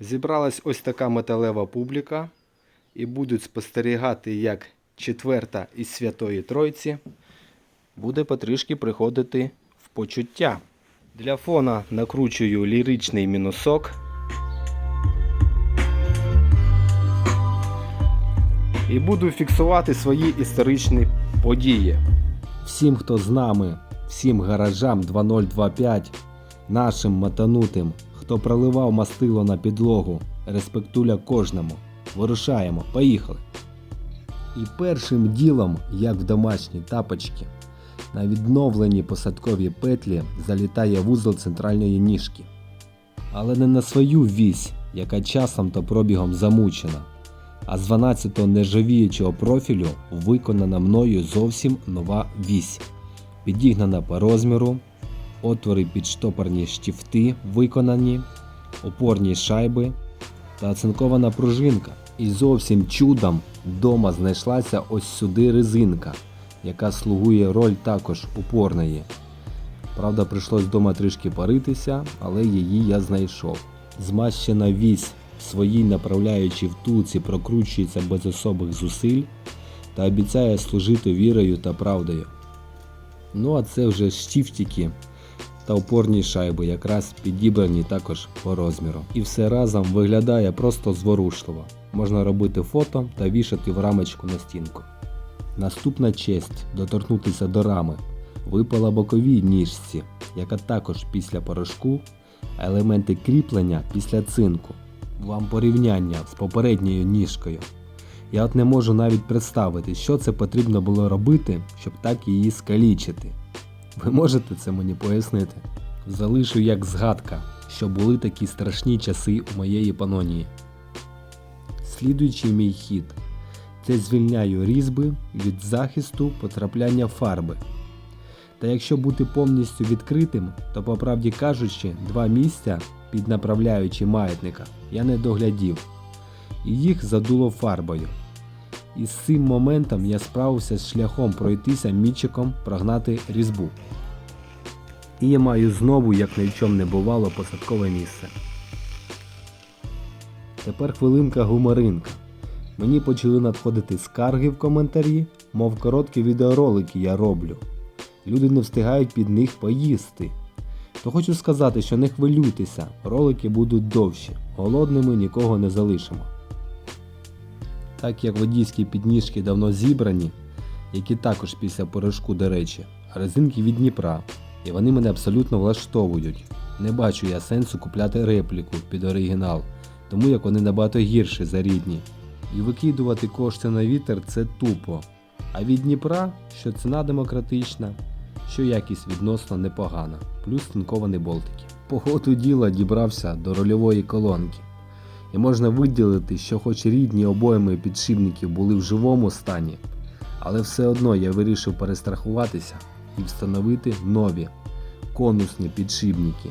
Зібралась ось така металева публіка і будуть спостерігати, як четверта із Святої Тройці буде потрішки приходити в почуття. Для фона накручую ліричний мінусок. І буду фіксувати свої історичні події. Всім, хто з нами, всім гаражам 2025, нашим матанутим, хто проливав мастило на підлогу, респектуля кожному. Вирушаємо, поїхали. І першим ділом, як в домашні тапочки, на відновлені посадкові петлі залітає вузол центральної ніжки. Але не на свою вісь, яка часом та пробігом замучена, а з 12-го нержавіючого профілю виконана мною зовсім нова вісь, підігнана по розміру, отвори під штопорні штифти виконані, опорні шайби та оцинкована пружинка. І зовсім чудом вдома знайшлася ось сюди резинка, яка слугує роль також опорної. Правда, прийшлось вдома трішки паритися, але її я знайшов. Змащена вісь в своїй направляючій втулці прокручується без особих зусиль та обіцяє служити вірою та правдою. Ну а це вже штифтики та опорні шайби, якраз підібрані також по розміру. І все разом виглядає просто зворушливо. Можна робити фото та вішати в рамочку на стінку. Наступна честь доторкнутися до рами випала боковій ніжці, яка також після порошку, елементи кріплення після цинку. Вам порівняння з попередньою ніжкою. Я от не можу навіть представити, що це потрібно було робити, щоб так її скалічити. Ви можете це мені пояснити? Залишу як згадка, що були такі страшні часи у моєї панонії. Слідуючий мій хід це звільняю різьби від захисту потрапляння фарби. Та якщо бути повністю відкритим, то по правді кажучи, два місця під направляючи маятника я не доглядів, і їх задуло фарбою. І з цим моментом я справився з шляхом пройтися мічиком прогнати різьбу. І я маю знову, як ні в чому не бувало, посадкове місце. Тепер хвилинка гуморинка. Мені почали надходити скарги в коментарі, мов короткі відеоролики я роблю. Люди не встигають під них поїсти. То хочу сказати, що не хвилюйтеся, ролики будуть довші, голодними нікого не залишимо. Так як водійські підніжки давно зібрані, які також після порошку, до речі, резинки від Дніпра, і вони мене абсолютно влаштовують. Не бачу я сенсу купляти репліку під оригінал, тому як вони набагато гірші за рідні. І викидувати кошти на вітер це тупо. А від Дніпра, що ціна демократична, що якість відносно непогана, плюс тинковані болтики. По ходу діла дібрався до рольової колонки. І можна виділити, що хоч рідні обойми підшипників були в живому стані, але все одно я вирішив перестрахуватися і встановити нові конусні підшипники,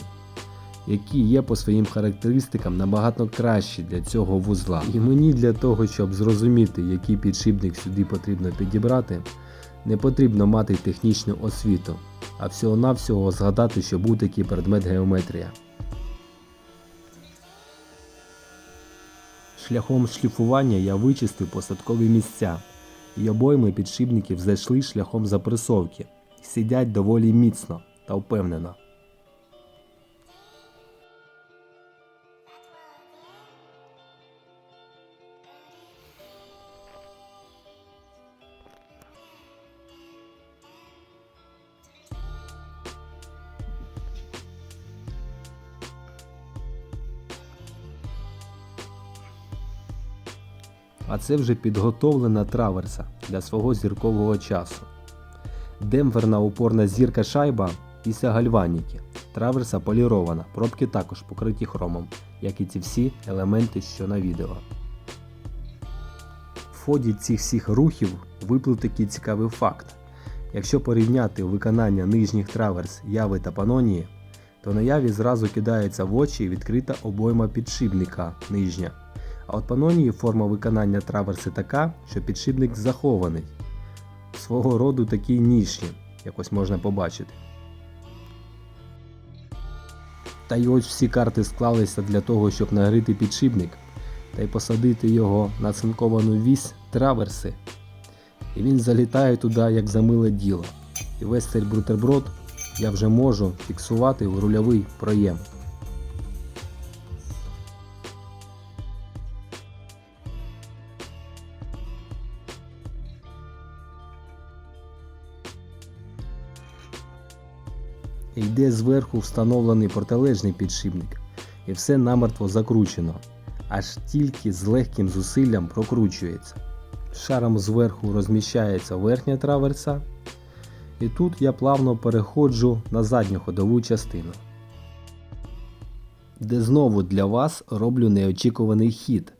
які є по своїм характеристикам набагато кращі для цього вузла. І мені для того, щоб зрозуміти, який підшипник сюди потрібно підібрати, не потрібно мати технічну освіту, а всього-навсього згадати, що був такий предмет геометрія. Шляхом шліфування я вичистив посадкові місця, і обойми підшипників зайшли шляхом запресовки, сидять доволі міцно та впевнено. А це вже підготовлена траверса для свого зіркового часу. Демпферна упорна зірка шайба після гальваніки. Траверса полірована, пробки також покриті хромом, як і ці всі елементи, що на відео. В ході цих всіх рухів виплив такий цікавий факт. Якщо порівняти виконання нижніх траверс яви та панонії, то на яві зразу кидається в очі відкрита обойма підшипника нижня. А от панонії форма виконання траверси така, що підшипник захований. Свого роду такі ніші, якось можна побачити. Та й ось всі карти склалися для того, щоб нагрити підшипник та й посадити його на цинковану вісь траверси. І він залітає туди, як за миле діло. І весь цей бутерброд я вже можу фіксувати в рульовий проєм. Йде зверху встановлений протилежний підшипник, і все намертво закручено, аж тільки з легким зусиллям прокручується. Шаром зверху розміщається верхня траверса, і тут я плавно переходжу на задню ходову частину, де знову для вас роблю неочікуваний хід.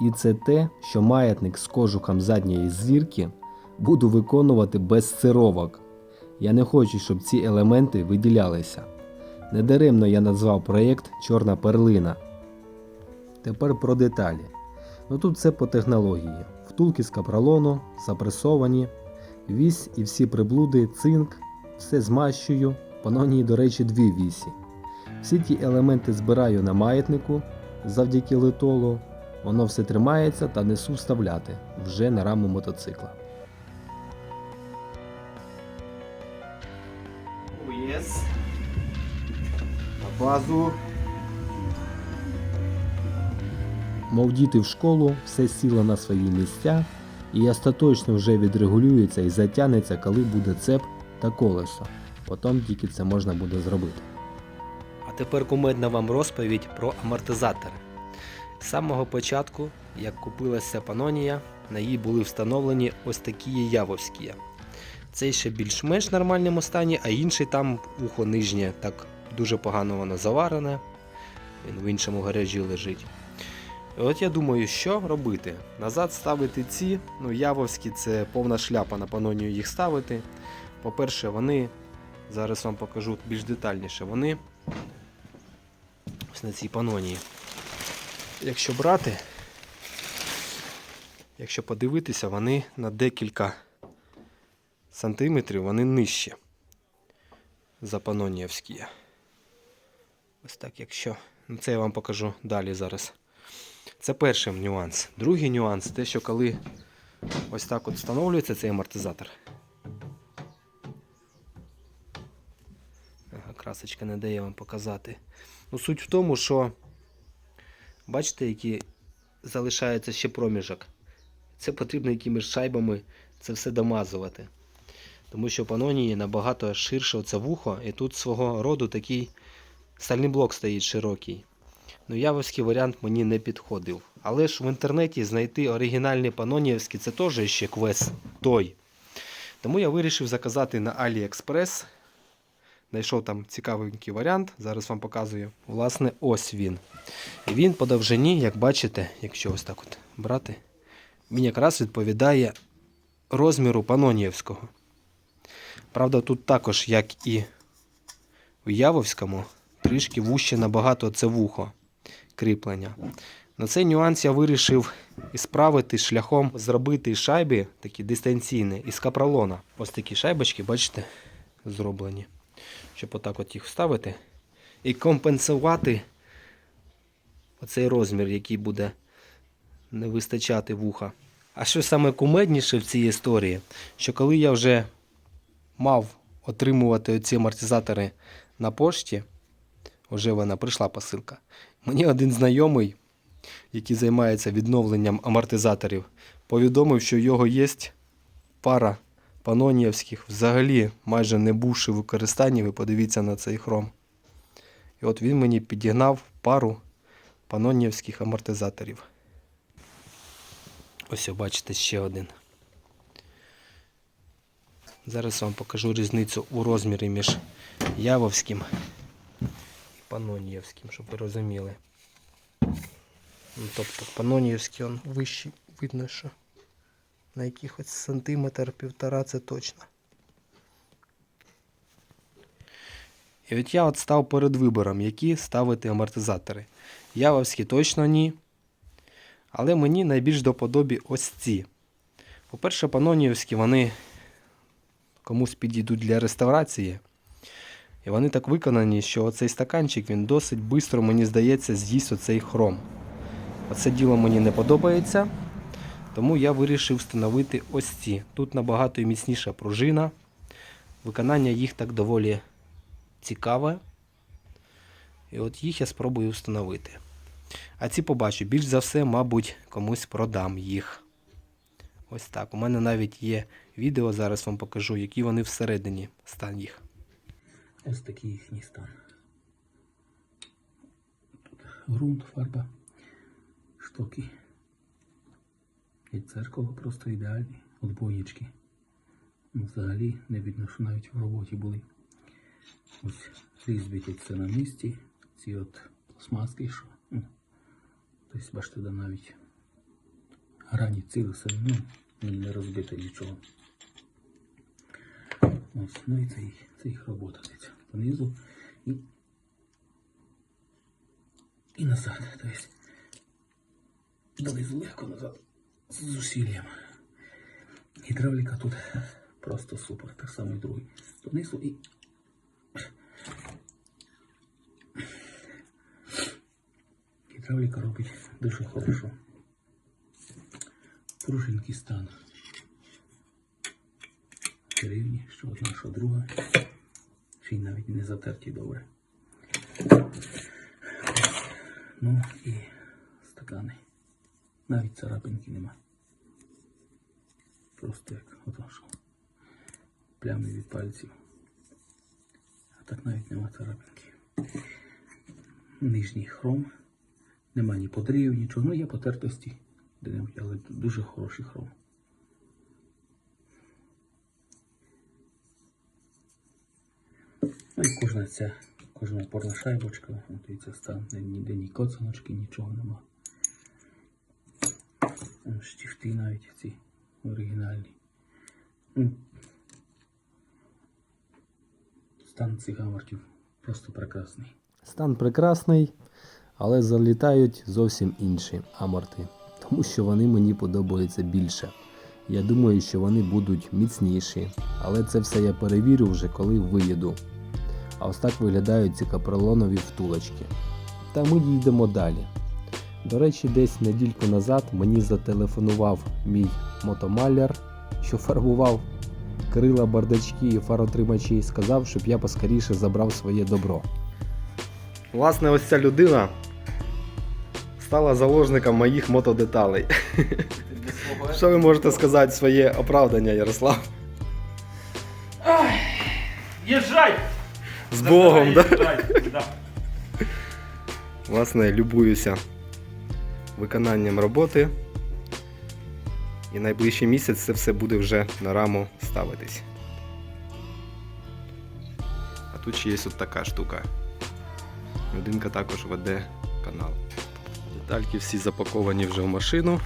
І це те, що маятник з кожухом задньої зірки буду виконувати без цировок. Я не хочу, щоб ці елементи виділялися. Недаремно я назвав проєкт Чорна перлина. Тепер про деталі. Ну тут все по технології. Втулки з капролону, запресовані, вісь і всі приблуди, цинк, все змащую, панонії, до речі, дві вісі. Всі ті елементи збираю на маятнику завдяки литолу. Воно все тримається та несу вставляти вже на раму мотоцикла. На базу. Мов діти в школу, все сіло на свої місця і остаточно вже відрегулюється і затягнеться, коли буде цеп та колесо. Потім тільки це можна буде зробити. А тепер кумедна вам розповідь про амортизатори. З самого початку, як купилася Панонія, на їй були встановлені ось такі явовські. Цей ще більш-менш нормальному стані, а інший там ухо нижнє, так дуже погано воно заварене. Він в іншому гаражі лежить. І от я думаю, що робити? Назад ставити ці, ну явовські це повна шляпа на панонію їх ставити. По-перше, вони, зараз вам покажу більш детальніше, вони ось на цій панонії. Якщо брати, якщо подивитися, вони на декілька сантиметрів вони нижче за паноніївські. Ось так, якщо. Ну, це я вам покажу далі зараз. Це перший нюанс. Другий нюанс те, що коли ось так от встановлюється цей амортизатор. Красочка не дає вам показати. Ну, суть в тому, що бачите, які залишається ще проміжок. Це потрібно якимись шайбами це все домазувати. Тому що панонії набагато ширше оце вухо, і тут свого роду такий стальний блок стоїть широкий. Ну, явовський варіант мені не підходив. Але ж в інтернеті знайти оригінальний паноніївський це теж ще квест той. Тому я вирішив заказати на AliExpress. Знайшов там цікавенький варіант, зараз вам показую. Власне, ось він. І він по довжині, як бачите, якщо ось так от брати, він якраз відповідає розміру паноніївського. Правда, тут також, як і у Явовському, трішки вуще набагато це вухо кріплення. На цей нюанс я вирішив ісправити шляхом зробити шайби такі дистанційні із капролона. Ось такі шайбочки, бачите, зроблені. Щоб отак от їх вставити і компенсувати оцей розмір, який буде не вистачати вуха. А що саме кумедніше в цій історії, що коли я вже мав отримувати ці амортизатори на пошті, вже вона прийшла посилка. Мені один знайомий, який займається відновленням амортизаторів, повідомив, що в його є пара паноніївських, взагалі майже не бувши в використанні, ви подивіться на цей хром. І от він мені підігнав пару паноніївських амортизаторів. Ось, бачите, ще один. Зараз вам покажу різницю у розмірі між Явовським і Паноніївським, щоб ви розуміли. Ну, тобто Паноніївський він вищий, видно, що на якихось сантиметр півтора це точно. І от я от став перед вибором, які ставити амортизатори. Явовські точно ні. Але мені найбільш до подобі ось ці. По-перше, паноніївські вони комусь підійдуть для реставрації. І вони так виконані, що оцей стаканчик він досить швидко, мені здається, з'їсть оцей хром. Оце діло мені не подобається. Тому я вирішив встановити ось ці. Тут набагато міцніша пружина. Виконання їх так доволі цікаве. І от їх я спробую встановити. А ці побачу, більш за все, мабуть, комусь продам їх. Ось так. У мене навіть є відео, зараз вам покажу, які вони всередині стан їх. Ось такий їхній стан. Тут ґрунт, фарба, штоки. І дзеркало просто ідеальні. Отбоєчки. Взагалі не видно, що навіть в роботі були. Ось різьбики це на місці. Ці от пластмаски, що. Ну, тобто, бачите, навіть грані все, ну, не розбито нічого. Ось, ну і це, їх- робота. Дивіться. Понизу і, і назад. Тобто донизу легко назад з зусиллям. Гідравліка тут просто супер. Так само і другий. Донизу і. Гідравліка робить дуже хорошо. Пружинки стан. Рівні, що одна, що друга. Ще навіть не затерті добре. Ну і стакани. Навіть царапинки нема. Просто як ото що. Плями від пальців. А так навіть нема царапинки. Нижній хром. Нема ні подрів, нічого. Ну є потертості. де-небудь, Але дуже хороший хром. Ну і кожна ця, кожна опорна шайбочка, от і стан, ніде ні коцаночки, нічого нема. Там штифти навіть ці оригінальні. Ну, Стан цих гамортів просто прекрасний. Стан прекрасний, але залітають зовсім інші аморти, тому що вони мені подобаються більше. Я думаю, що вони будуть міцніші, але це все я перевірю вже коли виїду. А ось так виглядають ці капролонові втулочки. Та ми їдемо далі. До речі, десь недільку назад мені зателефонував мій мотомаляр, що фарбував крила, бардачки і фаротримачі, і сказав, щоб я поскоріше забрав своє добро. Власне, ось ця людина стала заложником моїх мотодеталей. Що ви можете сказати своє оправдання, Ярослав? Езжай! З Богом, да? Езжай, да. Власне, любуюся виконанням роботи. І найближчий місяць це все буде вже на раму ставитись. А тут ще є от така штука. Людинка також веде канал. Детальки всі запаковані вже в машину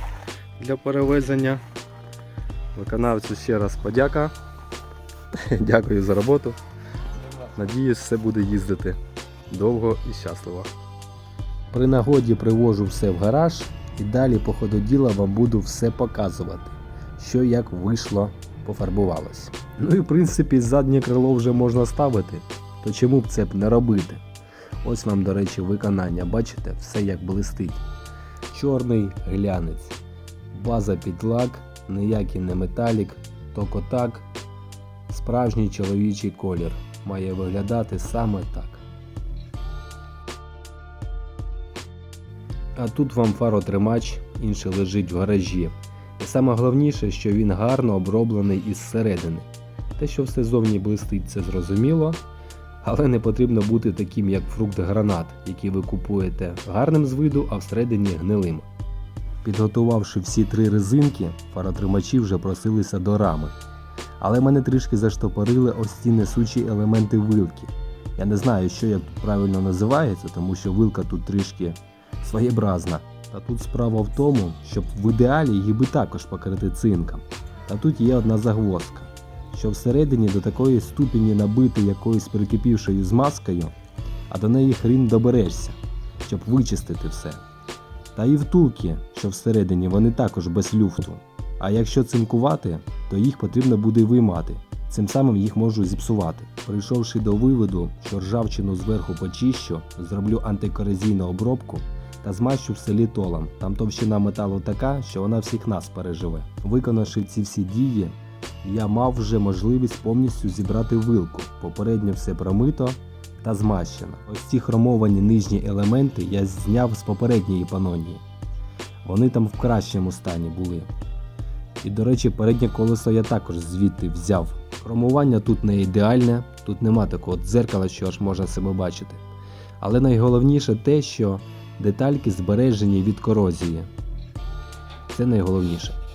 для перевезення. Виконавцю ще раз подяка. Дякую за роботу. Надіюсь, все буде їздити довго і щасливо. При нагоді привожу все в гараж і далі по ходу діла вам буду все показувати, що як вийшло, пофарбувалось. Ну і в принципі заднє крило вже можна ставити, то чому б це б не робити? Ось вам, до речі, виконання, бачите, все як блистить. Чорний глянець, база під лак, ніякий не металік, токо так. Справжній чоловічий колір має виглядати саме так. А тут вам фаротримач, інший лежить в гаражі. І саме головніше, що він гарно оброблений із середини. Те, що все зовні блистить, це зрозуміло, але не потрібно бути таким, як фрукт гранат, який ви купуєте гарним з виду, а всередині гнилим. Підготувавши всі три резинки, фаротримачі вже просилися до рами. Але мене трішки заштопорили ось ці несучі елементи вилки. Я не знаю, що як тут правильно називається, тому що вилка тут трішки своєобразна. Та тут справа в тому, щоб в ідеалі її би також покрити цинком. Та тут є одна загвоздка, що всередині до такої ступені набити якоюсь прикипівшою змазкою, а до неї хрін доберешся, щоб вичистити все. Та і втулки, що всередині, вони також без люфту. А якщо цинкувати, то їх потрібно буде виймати, цим самим їх можу зіпсувати. Прийшовши до виводу, що ржавчину зверху почищу, зроблю антикорозійну обробку та змащу все літолом. Там товщина металу така, що вона всіх нас переживе. Виконавши ці всі дії, я мав вже можливість повністю зібрати вилку. Попередньо все промито та змащено. Ось ці хромовані нижні елементи я зняв з попередньої панонії. Вони там в кращому стані були. І, до речі, переднє колесо я також звідти взяв. Хромування тут не ідеальне, тут нема такого дзеркала, що аж можна себе бачити. Але найголовніше те, що детальки збережені від корозії. Це найголовніше.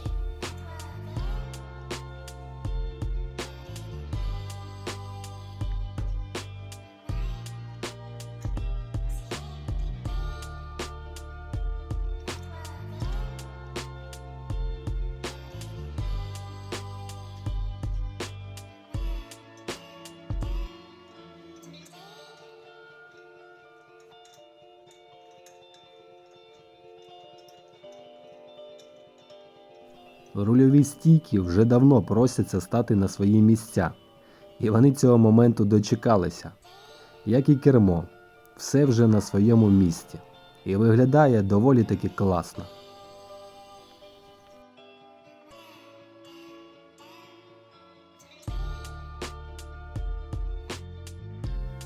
Рульові стійки вже давно просяться стати на свої місця, і вони цього моменту дочекалися. Як і кермо, все вже на своєму місці, і виглядає доволі таки класно.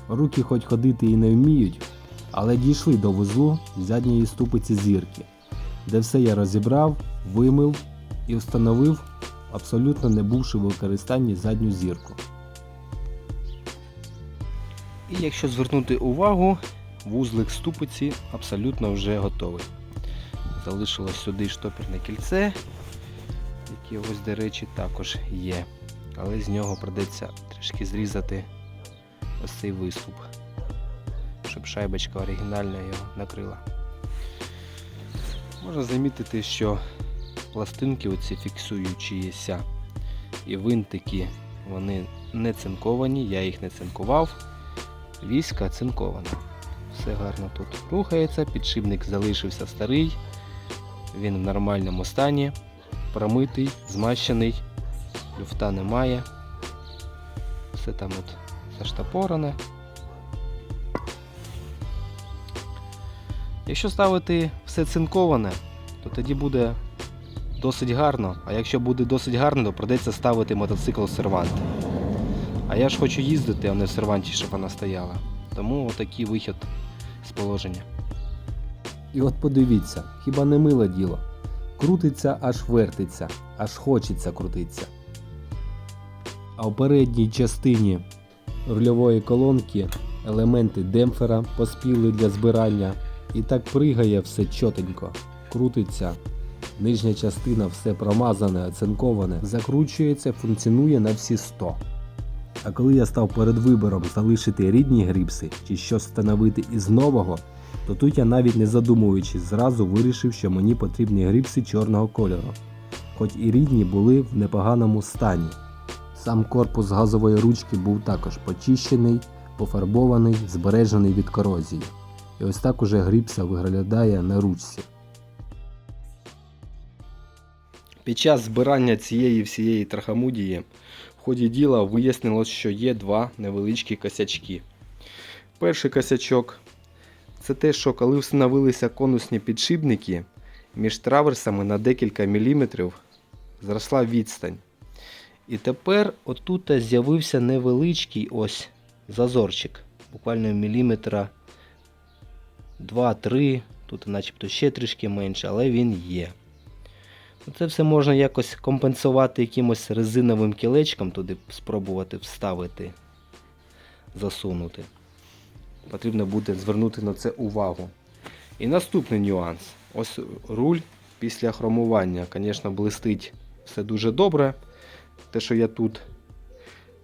Руки хоч ходити і не вміють, але дійшли до вузлу задньої ступиці зірки, де все я розібрав, вимив і встановив, абсолютно не бувши в використанні задню зірку. І якщо звернути увагу, вузлик ступиці абсолютно вже готовий. Залишилось сюди штопірне кільце, яке ось, до речі, також є. Але з нього придеться трішки зрізати ось цей виступ, щоб шайбочка оригінальна його накрила. Можна замітити, що пластинки оці фіксуючіся і винтики, вони не цинковані, я їх не цинкував. Віська цинкована. Все гарно тут рухається, підшипник залишився старий, він в нормальному стані, промитий, змащений, люфта немає. Все там от заштапорене. Якщо ставити все цинковане, то тоді буде досить гарно, а якщо буде досить гарно, то придеться ставити мотоцикл в сервант. А я ж хочу їздити, а не в серванті, щоб вона стояла. Тому отакий вихід з положення. І от подивіться, хіба не миле діло. Крутиться, аж вертиться, аж хочеться крутиться. А в передній частині рульової колонки елементи демпфера поспіли для збирання. І так пригає все чотенько, крутиться. Нижня частина все промазане, оцинковане, закручується, функціонує на всі 100. А коли я став перед вибором залишити рідні грипси чи щось встановити із нового, то тут я навіть не задумуючись зразу вирішив, що мені потрібні грипси чорного кольору, хоч і рідні були в непоганому стані. Сам корпус газової ручки був також почищений, пофарбований, збережений від корозії. І ось так уже грипса виглядає на ручці. Під час збирання цієї всієї трахамудії в ході діла вияснилось, що є два невеличкі косячки. Перший косячок це те, що коли встановилися конусні підшипники, між траверсами на декілька міліметрів зросла відстань. І тепер отут з'явився невеличкий ось зазорчик, буквально міліметра 2-3, тут начебто ще трішки менше, але він є. Ну, Це все можна якось компенсувати якимось резиновим кілечком, туди спробувати вставити, засунути. Потрібно буде звернути на це увагу. І наступний нюанс. Ось руль після хромування, звісно, блистить все дуже добре. Те, що я тут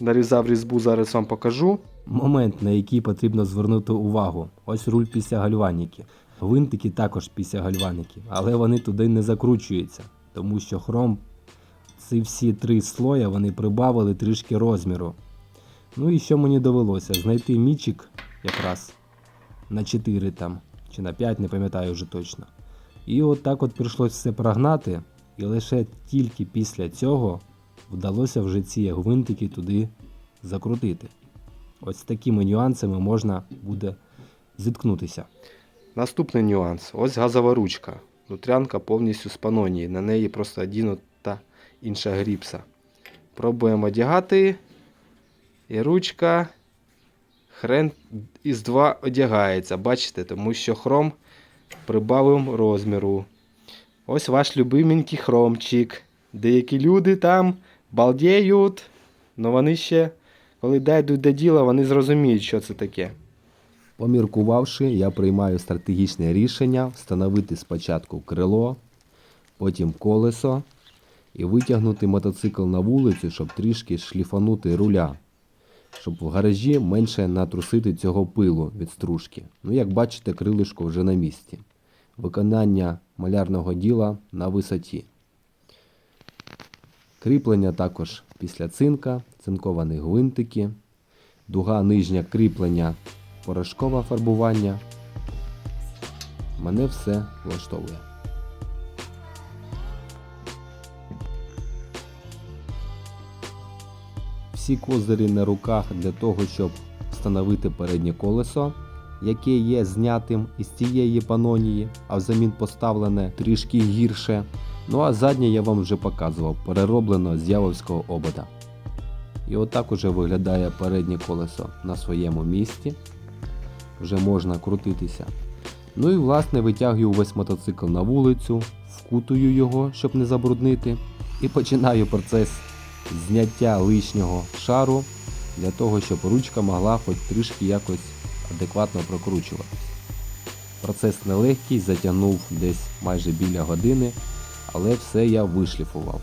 нарізав різьбу, зараз вам покажу. Момент, на який потрібно звернути увагу. Ось руль після гальваніки. Гвинтики також після гальваніки, але вони туди не закручуються, тому що хром, ці всі три слоя вони прибавили трішки розміру. Ну і що мені довелося? Знайти мічик якраз на 4 там, чи на 5, не пам'ятаю вже точно. І от так от прийшлось все прогнати, і лише тільки після цього вдалося вже ці гвинтики туди закрутити. Ось такими нюансами можна буде зіткнутися. Наступний нюанс. Ось газова ручка. Нутрянка повністю з панонії. На неї просто одінута інша гріпса. Пробуємо одягати. І ручка хрен із два одягається. Бачите, тому що хром прибавив розміру. Ось ваш любименький хромчик. Деякі люди там балдіють, але вони ще, коли дійдуть до діла, вони зрозуміють, що це таке. Поміркувавши, я приймаю стратегічне рішення встановити спочатку крило, потім колесо і витягнути мотоцикл на вулицю, щоб трішки шліфанути руля, щоб в гаражі менше натрусити цього пилу від стружки. Ну, як бачите, крилишко вже на місці. Виконання малярного діла на висоті. Кріплення також після цинка, цинковані гвинтики, дуга нижня кріплення, порошкове фарбування. Мене все влаштовує. Всі козирі на руках для того, щоб встановити переднє колесо, яке є знятим із цієї панонії, а взамін поставлене трішки гірше. Ну а заднє я вам вже показував, перероблено з явовського обода. І отак уже виглядає переднє колесо на своєму місці. Вже можна крутитися. Ну і власне витягую весь мотоцикл на вулицю, вкутую його, щоб не забруднити, і починаю процес зняття лишнього шару для того, щоб ручка могла хоч трішки якось адекватно прокручуватись. Процес нелегкий, затягнув десь майже біля години, але все я вишліфував.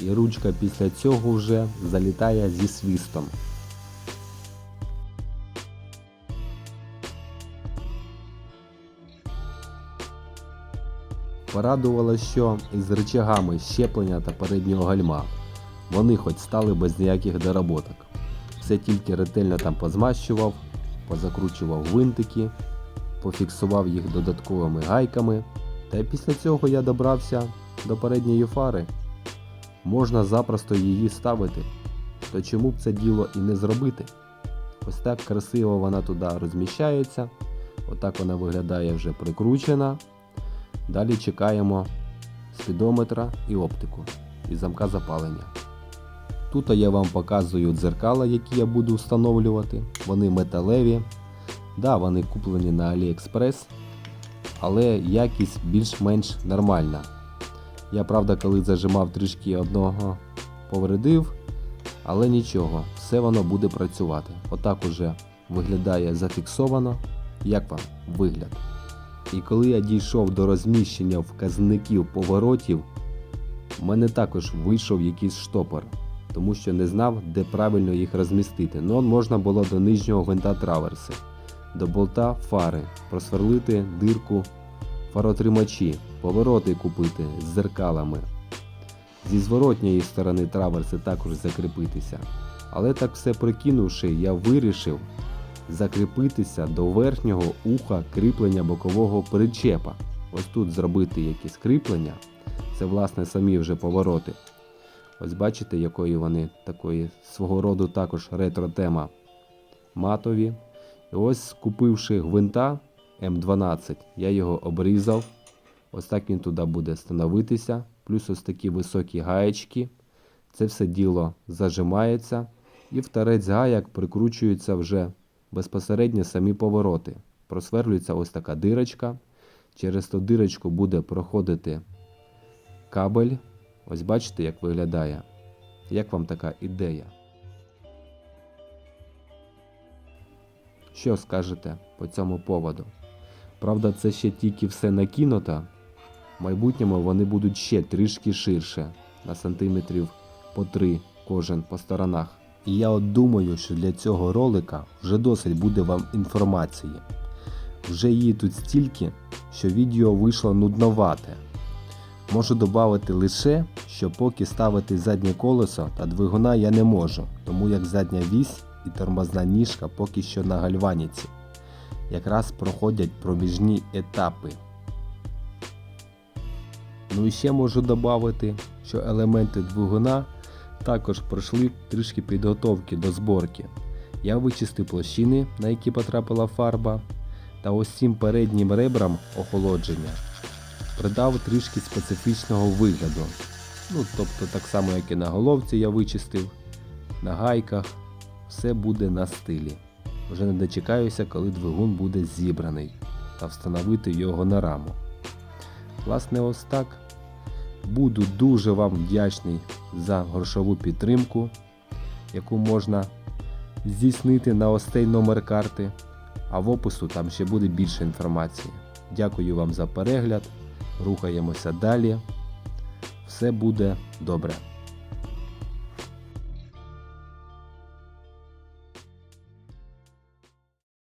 І ручка після цього вже залітає зі свистом. Порадувало, що із рычагами щеплення та переднього гальма вони хоч стали без ніяких доработок. Все тільки ретельно там позмащував, позакручував гвинтики, пофіксував їх додатковими гайками. Та й після цього я добрався до передньої фари. Можна запросто її ставити, то чому б це діло і не зробити? Ось так красиво вона туди розміщається. Отак вона виглядає вже прикручена. Далі чекаємо спідометра і оптику і замка запалення. Тут я вам показую дзеркала, які я буду встановлювати. Вони металеві. Да, вони куплені на AliExpress, але якість більш-менш нормальна. Я правда, коли зажимав трішки одного повредив, але нічого, все воно буде працювати. Отак уже виглядає зафіксовано. Як вам вигляд? І коли я дійшов до розміщення вказників поворотів, в мене також вийшов якийсь штопор, тому що не знав, де правильно їх розмістити. Ну, можна було до нижнього гвинта траверси, до болта фари, просверлити дирку фаротримачі, повороти купити з зеркалами. Зі зворотньої сторони траверси також закріпитися. Але так все прикинувши, я вирішив закріпитися до верхнього уха кріплення бокового причепа. Ось тут зробити якісь кріплення. Це власне самі вже повороти. Ось бачите, якої вони такої свого роду також ретро-тема матові. І ось купивши гвинта М12, я його обрізав. Ось так він туди буде становитися. Плюс ось такі високі гаєчки. Це все діло зажимається. І в гаяк прикручуються вже безпосередньо самі повороти. Просверлюється ось така дирочка. Через ту дирочку буде проходити кабель. Ось бачите, як виглядає. Як вам така ідея? Що скажете по цьому поводу? Правда, це ще тільки все накинуто. В майбутньому вони будуть ще трішки ширше, на сантиметрів по 3 кожен по сторонах. І я от думаю, що для цього ролика вже досить буде вам інформації. Вже її тут стільки, що відео вийшло нудновате. Можу додати лише, що поки ставити заднє колесо та двигуна я не можу, тому як задня вісь і тормозна ніжка поки що на гальваніці. Якраз проходять проміжні етапи. Ну і ще можу додати, що елементи двигуна Також пройшли трішки підготовки до зборки. Я вичистив площини, на які потрапила фарба, та ось цим переднім ребрам охолодження придав трішки специфічного вигляду. Ну, тобто так само, як і на головці я вичистив, на гайках, все буде на стилі. Вже не дочекаюся, коли двигун буде зібраний та встановити його на раму. Власне, ось так. Буду дуже вам вдячний за грошову підтримку, яку можна здійснити на ось цей номер карти, а в опису там ще буде більше інформації. Дякую вам за перегляд. Рухаємося далі. Все буде добре.